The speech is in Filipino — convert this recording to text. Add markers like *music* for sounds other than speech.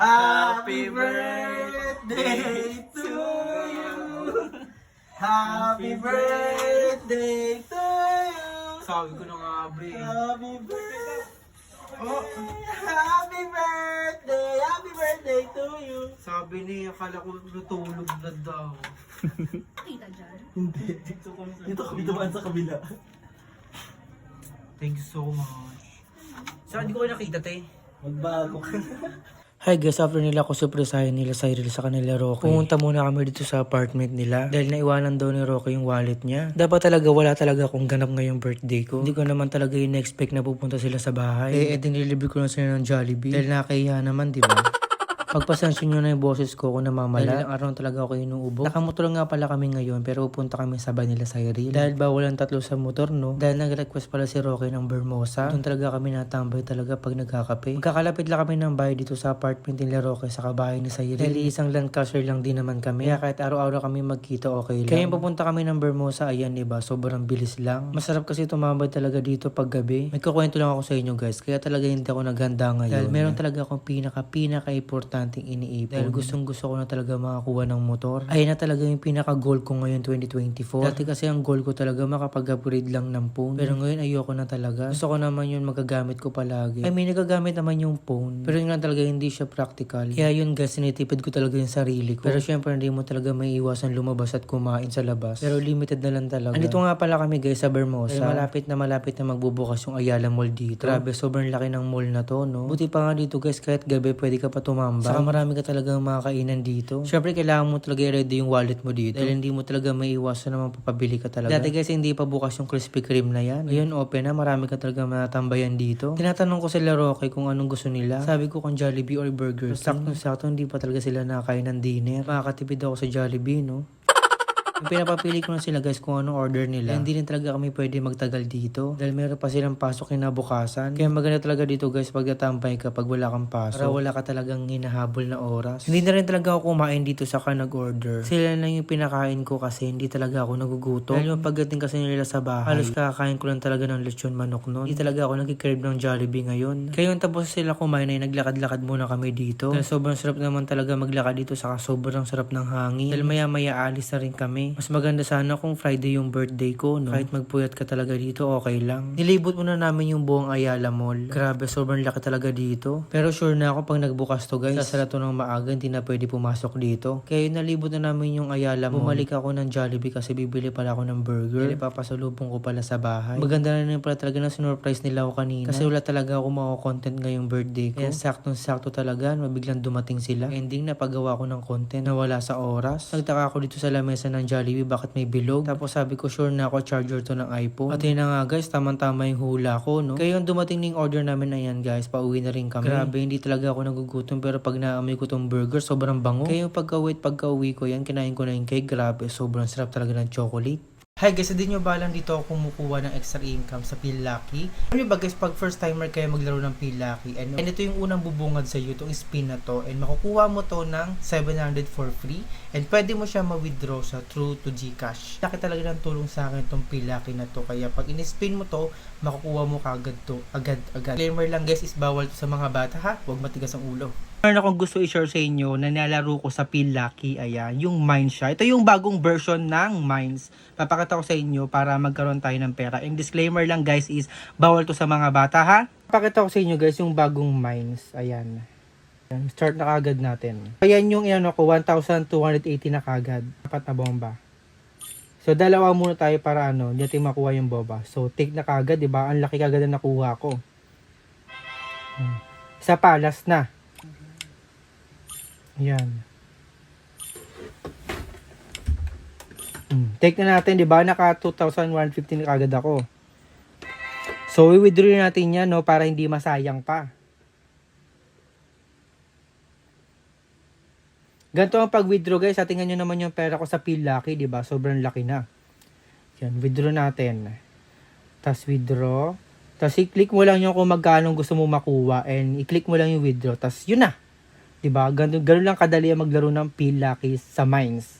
Happy birthday to you. *laughs* Happy birthday to you. Sabi ko na nga, bre. Happy birthday. Oh, happy birthday. Happy birthday to you. Sabi niya, akala ko natulog na daw. *laughs* Kita dyan. Hindi. Dito kami dumaan sa kabila. Thank you so much. Saan di ko kayo nakita, te? Magbago ka Hi guys, after nila ako surpresahin nila Cyril sa kanila Rocky. Pumunta muna kami dito sa apartment nila dahil naiwanan daw ni Rocky yung wallet niya. Dapat talaga wala talaga akong ganap ngayong birthday ko. Hindi ko naman talaga in-expect na pupunta sila sa bahay. Eh, eh dinilibre ko na sila ng Jollibee. Dahil nakahiya naman, di ba? Pagpasensya nyo na yung boses ko kung namamala. Dahil araw talaga ako inuubo. Nakamotor nga pala kami ngayon pero pupunta kami sa bahay nila Cyril. Dahil bawal ang tatlo sa motor no. Dahil nag-request pala si Rocky ng Bermosa. Doon talaga kami natambay talaga pag nagkakape. Magkakalapit lang kami ng bahay dito sa apartment nila Rocky sa kabahay ni Cyril. Dahil isang land crusher lang din naman kami. Kaya kahit araw-araw kami magkita okay lang. Kaya yung pupunta kami ng Bermosa, ayan diba, sobrang bilis lang. Masarap kasi tumambay talaga dito pag gabi. May kukwento lang ako sa inyo guys. Kaya talaga hindi ako naghanda ngayon. Dahil meron talaga akong pinaka pinaka importanteng iniipon. Dahil gustong gusto ko na talaga makakuha ng motor. Ayun na talaga yung pinaka goal ko ngayon 2024. Dati kasi ang goal ko talaga makapag-upgrade lang ng phone. Pero ngayon ayoko na talaga. Gusto ko naman yun magagamit ko palagi. I mean, nagagamit naman yung phone. Pero yun lang talaga hindi siya practical. Kaya yun guys, sinitipid ko talaga yung sarili ko. Pero syempre hindi mo talaga may iwasan lumabas at kumain sa labas. Pero limited na lang talaga. Andito nga pala kami guys sa Bermosa. Dahil malapit na malapit na magbubukas yung Ayala Mall dito. Grabe, sobrang laki ng mall na to, no? Buti pa nga dito guys, kahit gabi pwede ka pa tumambay. Saka marami ka talagang mga kainan dito. Syempre kailangan mo talaga i-ready yung wallet mo dito. Dahil hindi mo talaga may iwasan na mapapabili ka talaga. Dati guys, hindi pa bukas yung Krispy Kreme na yan. Ngayon open na, marami ka talaga matatambayan dito. Tinatanong ko sila Rocky kung anong gusto nila. Sabi ko kung Jollibee or Burger. Sakto-sakto, hindi pa talaga sila nakakain ng dinner. Makakatipid ako sa Jollibee, no? Pinapapili ko na sila guys kung anong order nila. Hindi rin talaga kami pwede magtagal dito. Dahil meron pa silang pasok kinabukasan. Kaya maganda talaga dito guys pag natambay ka pag wala kang pasok. Para wala ka talagang hinahabol na oras. Hindi na rin talaga ako kumain dito sa ka nag-order. Sila lang yung pinakain ko kasi hindi talaga ako nagugutom. Dahil yung pagdating kasi nila sa bahay, halos kakain ko lang talaga ng lechon manok noon. Hindi talaga ako nagkikrib ng Jollibee ngayon. Kaya yung tapos sila kumain ay naglakad-lakad muna kami dito. Dahil sobrang sarap naman talaga maglakad dito saka sobrang sarap ng hangin. Dahil maya maya alis na rin kami. Mas maganda sana kung Friday yung birthday ko, no? Kahit magpuyat ka talaga dito, okay lang. Nilibot muna namin yung buong Ayala Mall. Grabe, sobrang laki talaga dito. Pero sure na ako pag nagbukas to guys, sasara to ng maaga, hindi na pwede pumasok dito. Kaya yun, nalibot na namin yung Ayala Mall. Bumalik ako ng Jollibee kasi bibili pala ako ng burger. Dahil papasalubong ko pala sa bahay. Maganda na rin pala talaga na sinurprise nila ako kanina. Kasi wala talaga ako mako-content ngayong birthday ko. Kaya saktong-sakto talaga, mabiglang dumating sila. Ending na paggawa ko ng content na wala sa oras. Nagtaka ako dito sa lamesa ng Jollibee bakit may bilog. Tapos sabi ko sure na ako charger to ng iPhone. At yun na nga guys, tamang-tama yung hula ko, no? Kaya yung dumating ning order namin na yan guys, pauwi na rin kami. Grabe, hindi talaga ako nagugutom pero pag naamoy ko tong burger, sobrang bango. Kaya yung pagka-wait, pagka-uwi ko yan, kinain ko na yung cake. Grabe, sobrang sarap talaga ng chocolate. Hi guys, hindi nyo ba lang dito ako kumukuha ng extra income sa? Alam nyo ba guys, pag first timer kayo maglaro ng Lucky, and, and ito yung unang bubungad sa iyo, itong spin na to, and makukuha mo to ng 700 for free, and pwede mo siya ma-withdraw sa True to Gcash. Laki talaga ng tulong sa akin itong Lucky na to, kaya pag in-spin mo to, makukuha mo kagad to, agad-agad. Disclaimer lang guys, is bawal to sa mga bata ha, huwag matigas ang ulo. Meron akong gusto i-share sa inyo na nilalaro ko sa Lucky, ayan, yung Mines siya. Ito yung bagong version ng Mines. Papakita ko sa inyo para magkaroon tayo ng pera. And disclaimer lang guys is, bawal to sa mga bata ha. Papakita ko sa inyo guys yung bagong Mines, ayan. Ayan, Start na kagad natin. Ayan yung ano ko, 1,280 na kagad. Apat na bomba. So, dalawa muna tayo para ano, hindi makuha yung boba. So, take na kagad, di ba? Ang laki kagad na nakuha ko. Hmm. Sa palas na. Yan. Hmm. Take na natin, di ba? Naka 2,150 na kagad ako. So, i-withdraw natin yan, no? Para hindi masayang pa. Ganito ang pag-withdraw, guys. Sa tingnan nyo naman yung pera ko sa Lucky, di ba? Sobrang laki na. Yan, withdraw natin. Tapos withdraw. Tapos i-click mo lang yung kung magkano gusto mo makuha and i-click mo lang yung withdraw. Tapos yun na. 'Di ba? Ganun, ganun lang kadali ang maglaro ng Peel Lucky sa Mines.